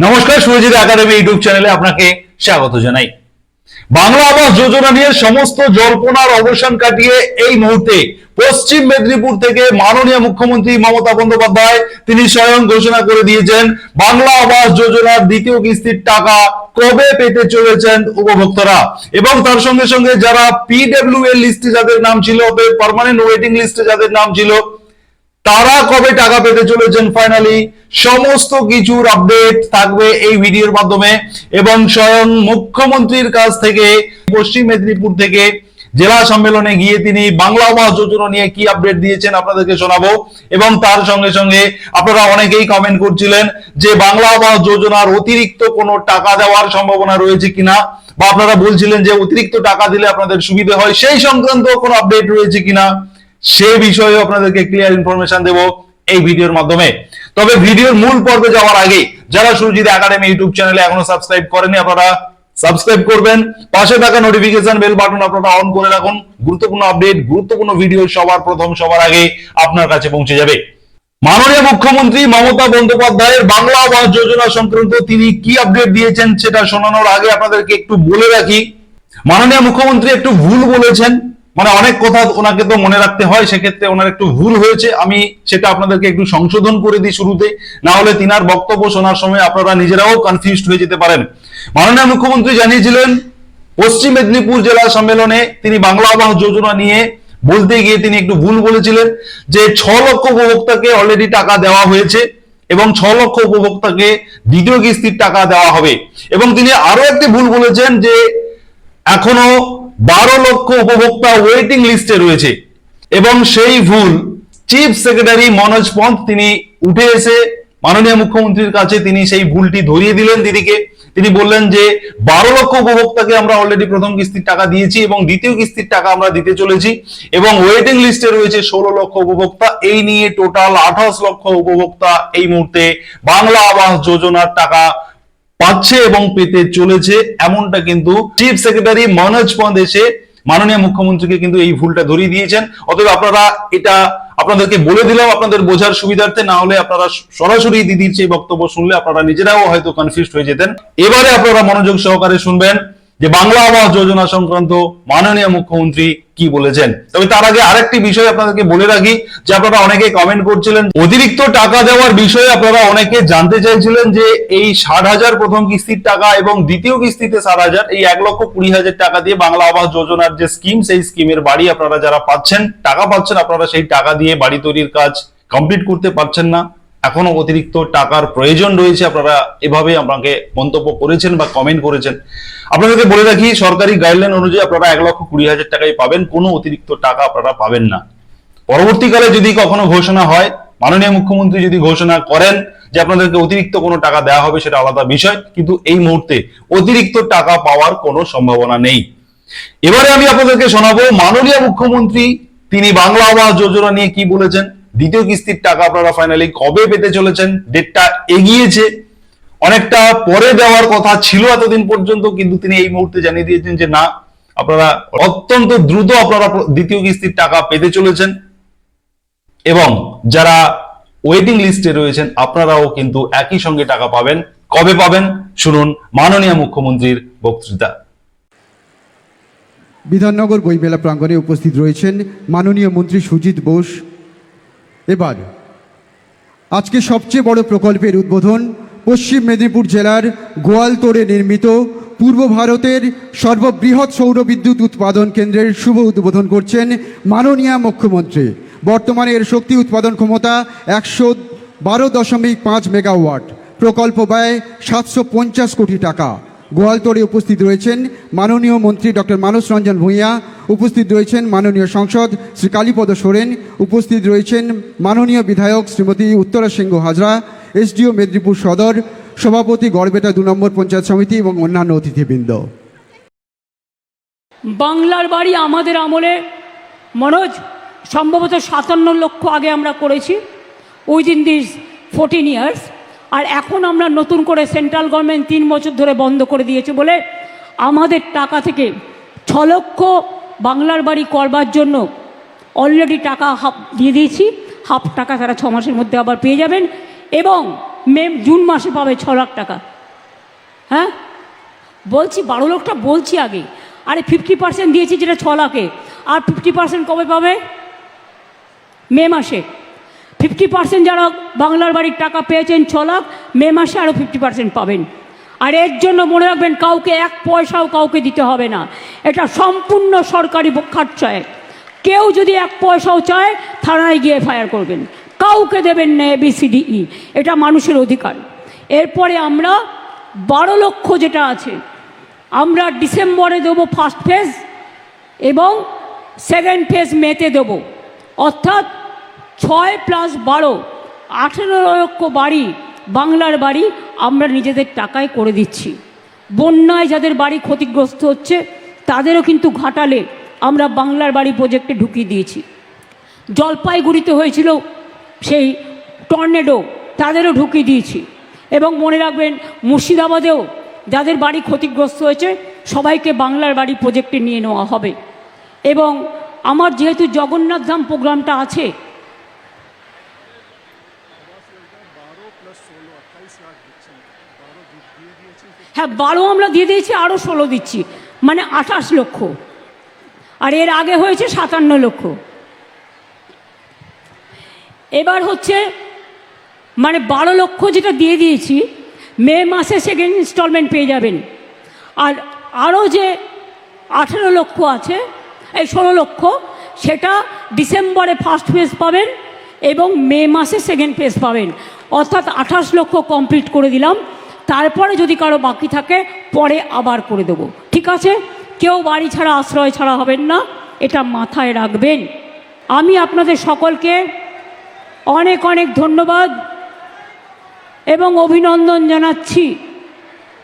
নমস্কার, Surajit academy YouTube চ্যানেলে আপনাকে স্বাগত জানাই। বাংলা আবাস যোজনা নিয়ে সমস্ত জল্পনার অবসান কাটিয়ে এই মুহূর্তে পশ্চিম মেদিনীপুর থেকে মাননীয় মুখ্যমন্ত্রী মমতা বন্দ্যোপাধ্যায় তিনি স্বয়ং ঘোষণা করে দিয়েছেন, বাংলা আবাস যোজনার দ্বিতীয় কিস্তির টাকা কবে পেতে চলেছেন উপভোক্তারা? এবং তার সঙ্গে সঙ্গে যারা পিডব্লিউ এর লিস্টে যাদের নাম ছিল পার্মানেন্ট ওয়েটিং লিস্টে যাদের নাম ছিল তারা কবে টাকা পেতে চলেছেন ফাইনালি সমস্ত কিছুর আপডেট থাকবে এই ভিডিওর মাধ্যমে। এবং স্বয়ং মুখ্যমন্ত্রীর কাছ থেকে, পশ্চিম মেদিনীপুর থেকে জেলা সম্মেলনে গিয়ে তিনি বাংলা আবাস যোজনা নিয়ে কি আপডেট দিয়েছেন আপনাদেরকে শোনাবো। এবং তার সঙ্গে সঙ্গে আপনারা অনেকেই কমেন্ট করছিলেন যে বাংলা আবাস যোজনার অতিরিক্ত কোনো টাকা দেওয়ার সম্ভাবনা রয়েছে কিনা, বা আপনারা বলছিলেন যে অতিরিক্ত টাকা দিলে আপনাদের সুবিধা হয়, সেই সংক্রান্ত কোনো আপডেট রয়েছে কিনা। সে বিষয়ে আপনাদেরকে ক্লিয়ার ইনফরমেশন দেব এই ভিডিওর মাধ্যমে। তবে ভিডিওর মূল পর্বে যাওয়ার আগে, যারা সুরজিৎ একাডেমি ইউটিউব চ্যানেলে এখনও সাবস্ক্রাইব করেনি আপনারা সাবস্ক্রাইব করবেন। পাশে থাকা নোটিফিকেশন বেল বাটন আপনারা অন করে রাখুন। গুরুত্বপূর্ণ আপডেট গুরুত্বপূর্ণ ভিডিও সবার প্রথম, সবার আগে আপনার কাছে পৌঁছে যাবে। মাননীয় মুখ্যমন্ত্রী মমতা বন্দ্যোপাধ্যায়ের বাংলা আবাস যোজনা সংক্রান্ত তিনি কি আপডেট দিয়েছেন সেটা শোনানোর আগে আপনাদেরকে একটু বলে রাখি। মাননীয় মুখ্যমন্ত্রী একটু ভুল বলেছেন। মানে অনেক কথা ওনাকে তো মনে রাখতে হয়, সেক্ষেত্রে ওনার একটু ভুল হয়েছে। আমি সেটা আপনাদেরকে একটু সংশোধন করে দিই শুরুতে। না হলে তিনার বক্তব্য শোনার সময় আপনারা নিজেরাও কনফিউজড হয়ে যেতে পারেন। মাননীয় মুখ্যমন্ত্রী জানিয়েছিলেন, পশ্চিম মেদিনীপুর জেলা সম্মেলনে তিনি বাংলা আবাস যোজনা নিয়ে বলতে গিয়ে তিনি একটু ভুল বলেছিলেন যে ছ লক্ষ উপভোক্তাকে অলরেডি টাকা দেওয়া হয়েছে এবং ছ লক্ষ উপভোক্তাকে দ্বিতীয় কিস্তির টাকা দেওয়া হবে। এবং তিনি আরও একটি ভুল বলেছেন যে এখনও বারো লক্ষ উপভোক্তা ওয়েটিং লিস্টে রয়েছে। এবং সেই ভুল চিফ সেক্রেটারি মনোজ পন্থ তিনি উঠে এসে মাননীয় মুখ্যমন্ত্রীর কাছে তিনি সেই ভুলটি ধরিয়ে দিলেন দিদিকে। তিনি বললেন যে, বারো লক্ষ উপভোক্তাকে আমরা অলরেডি প্রথম কিস্তির টাকা দিয়েছি এবং দ্বিতীয় কিস্তির টাকা আমরা দিতে চলেছি। এবং ওয়েটিং লিস্টে রয়েছে ষোলো লক্ষ উপভোক্তা। এই নিয়ে টোটাল আঠাশ লক্ষ উপভোক্তা এই মুহূর্তে বাংলা আবাস যোজনার টাকা পাচ্ছে এবং পেতে চলেছে এমনটা কিন্তু চিফ সেক্রেটারি মনোজ পন্থ এসে মাননীয় মুখ্যমন্ত্রীকে কিন্তু এই ভুলটা ধরিয়ে দিয়েছেন। অতএব আপনারা এটা আপনাদেরকে বলে দিলাম আপনাদের বোঝার সুবিধার্থে, না হলে আপনারা সরাসরি দিদির সেই বক্তব্য শুনলে আপনারা নিজেরাও হয়তো কনফিউজ হয়ে যেতেন। এবারে আপনারা মনোযোগ সহকারে শুনবেন। যে বাংলা আবাস যোজনা সংক্রান্ত মাননীয় মুখ্যমন্ত্রী কি বলেছেন? তবে তার আগে আরেকটি বিষয় আপনাদেরকে বলে রাখি, যে আপনারা অনেকে কমেন্ট করছিলেন, অতিরিক্ত টাকা দেওয়ার বিষয়ে আপনারা অনেকে জানতে চাইছিলেন যে এই ষাট হাজার প্রথম কিস্তির টাকা এবং দ্বিতীয় কিস্তিতে ষাট হাজার, এই এক লক্ষ কুড়ি হাজার টাকা দিয়ে বাংলা আবাস যোজনার যে স্কিম সেই স্কিমের বাড়ি আপনারা যারা পাচ্ছেন, টাকা পাচ্ছেন, আপনারা সেই টাকা দিয়ে বাড়ি তৈরির কাজ কমপ্লিট করতে পারছেন না। এখনও অতিরিক্ত টাকার প্রয়োজন রয়েছে। আপনারা এভাবে আমাকে মন্তব্য করেছেন বা কমেন্ট করেছেন। আপনাদেরকে বলে রাখি, সরকারি গাইডলাইন অনুযায়ী আপনারা এক লক্ষ কুড়ি হাজার টাকাই পাবেন। কোনো অতিরিক্ত টাকা আপনারা পাবেন না। পরবর্তীকালে যদি কখনো ঘোষণা হয়, মাননীয় মুখ্যমন্ত্রী যদি ঘোষণা করেন যে আপনাদেরকে অতিরিক্ত কোনো টাকা দেওয়া হবে, সেটা আলাদা বিষয়। কিন্তু এই মুহূর্তে অতিরিক্ত টাকা পাওয়ার কোনো সম্ভাবনা নেই। এবারে আমি আপনাদেরকে শোনাবো, মাননীয় মুখ্যমন্ত্রী তিনি বাংলা আবাস যোজনা নিয়ে কি বলেছেন? দ্বিতীয় কিস্তির টাকা আপনারা ফাইনালি কবে পেতে চলেছেন? ডেটটা এগিয়েছে। অনেকটা পরে দেওয়ার কথা ছিল এতদিন পর্যন্ত, কিন্তু তিনি এই মুহূর্তে জানিয়ে দিয়েছেন যে, না, আপনারা অত্যন্ত দ্রুত আপনারা দ্বিতীয় কিস্তির টাকা পেতে চলেছেন। এবং যারা ওয়েটিং লিস্টে রয়েছেন, আপনারাও কিন্তু একই সঙ্গে টাকা পাবেন। কবে পাবেন? শুনুন মাননীয় মুখ্যমন্ত্রীর বক্তৃতা। বিধাননগর বইমেলা প্রাঙ্গণে উপস্থিত রয়েছেন মাননীয় মন্ত্রী সুজিত বোস। এবার, আজকে সবচেয়ে বড় প্রকল্পের উদ্বোধন পশ্চিম মেদিনীপুর জেলার গোয়ালতোড়ে নির্মিত পূর্ব ভারতের সর্ববৃহৎ সৌরবিদ্যুৎ উৎপাদন কেন্দ্রের শুভ উদ্বোধন করছেন মাননীয় মুখ্যমন্ত্রী। বর্তমানে এর শক্তি উৎপাদন ক্ষমতা একশো বারো দশমিক পাঁচ মেগাওয়াট। প্রকল্প ব্যয় সাতশো পঞ্চাশ কোটি টাকা। গোয়ালতোড়ে উপস্থিত রয়েছেন মাননীয় মন্ত্রী ডক্টর মানস রঞ্জন ভূঁইয়া, উপস্থিত রয়েছেন মাননীয় সংসদ শ্রী কালীপদ সোরেন, উপস্থিত রয়েছেন মাননীয় বিধায়ক শ্রীমতী উত্তরা সিংহ হাজরা, এসডিও মেদিনীপুর সদর, সভাপতি গড়বেটা দু নম্বর পঞ্চায়েত সমিতি এবং অন্যান্য অতিথিবৃন্দ। বাংলার বাড়ি আমাদের আমলে, মনোজ, সম্ভবত সাতান্ন লক্ষ আগে আমরা করেছি উইদিন দিস ফোরটিন ইয়ার্স আর এখন আমরা নতুন করে সেন্ট্রাল গভর্নমেন্ট তিন বছর ধরে বন্ধ করে দিয়েছে বলে আমাদের টাকা থেকে ছ লক্ষ বাংলার বাড়ি করবার জন্য অলরেডি টাকা হাফ দিয়ে দিয়েছি। হাফ টাকা তারা ছ মাসের মধ্যে আবার পেয়ে যাবেন এবং মে, জুন মাসে পাবে ছ লাখ টাকা। হ্যাঁ? বলছি, বারো লাখটা বলছি আগে। আরে ফিফটি পার্সেন্ট দিয়েছি যেটা ছ লাখে। আর ফিফটি পার্সেন্ট কবে পাবে? মে মাসে। ফিফটি পার্সেন্ট যারা বাংলার বাড়ির টাকা পেয়েছেন ছ লাখ, মে মাসে আরও ফিফটি পার্সেন্ট পাবেন। আর এর জন্য মনে রাখবেন, কাউকে এক পয়সাও কাউকে দিতে হবে না। এটা সম্পূর্ণ সরকারি খাটছয় কেউ যদি এক পয়সাও চায়, থানায় গিয়ে ফায়ার করবেন। কাউকে দেবেন না এবিসিডিই এটা মানুষের অধিকার। এরপরে আমরা বারো লক্ষ যেটা আছে, আমরা ডিসেম্বরে দেবো ফার্স্ট ফেজ এবং সেকেন্ড ফেজ মেতে দেব। অর্থাৎ ছয় প্লাস বারো, আঠেরো লক্ষ বাড়ি বাংলার বাড়ি আমরা নিজেদের টাকায় করে দিচ্ছি। বন্যায় যাদের বাড়ি ক্ষতিগ্রস্ত হচ্ছে, তাদেরও কিন্তু ঘাটালে আমরা বাংলার বাড়ি প্রজেক্টে ঢুকিয়ে দিয়েছি। জলপাইগুড়িতে হয়েছিল সেই টর্নেডো তাদেরও ঢুকিয়ে দিয়েছি। এবং মনে রাখবেন, মুর্শিদাবাদেও যাদের বাড়ি ক্ষতিগ্রস্ত হয়েছে, সবাইকে বাংলার বাড়ি প্রজেক্টে নিয়ে নেওয়া হবে। এবং আমার যেহেতু জগন্নাথ ধাম প্রোগ্রামটা আছে হ্যাঁ বারো আমরা দিয়ে দিয়েছি আরও ষোলো দিচ্ছি। মানে আঠাশ লক্ষ। আর এর আগে হয়েছে সাতান্ন লক্ষ। এবার হচ্ছে মানে বারো লক্ষ যেটা দিয়ে দিয়েছি, মে মাসে সেকেন্ড ইনস্টলমেন্ট পেয়ে যাবেন। আর আরও যে আঠেরো লক্ষ আছে, এই ষোলো লক্ষ, সেটা ডিসেম্বরে ফার্স্ট ফেজ পাবেন এবং মে মাসে সেকেন্ড ফেজ পাবেন। অর্থাৎ আঠাশ লক্ষ কমপ্লিট করে দিলাম। তারপরে যদি কারও বাকি থাকে, পরে আবার করে দেব। ঠিক আছে? কেউ বাড়ি ছাড়া, আশ্রয় ছাড়া হবেন না। এটা মাথায় রাখবেন। আমি আপনাদের সকলকে অনেক অনেক ধন্যবাদ এবং অভিনন্দন জানাচ্ছি।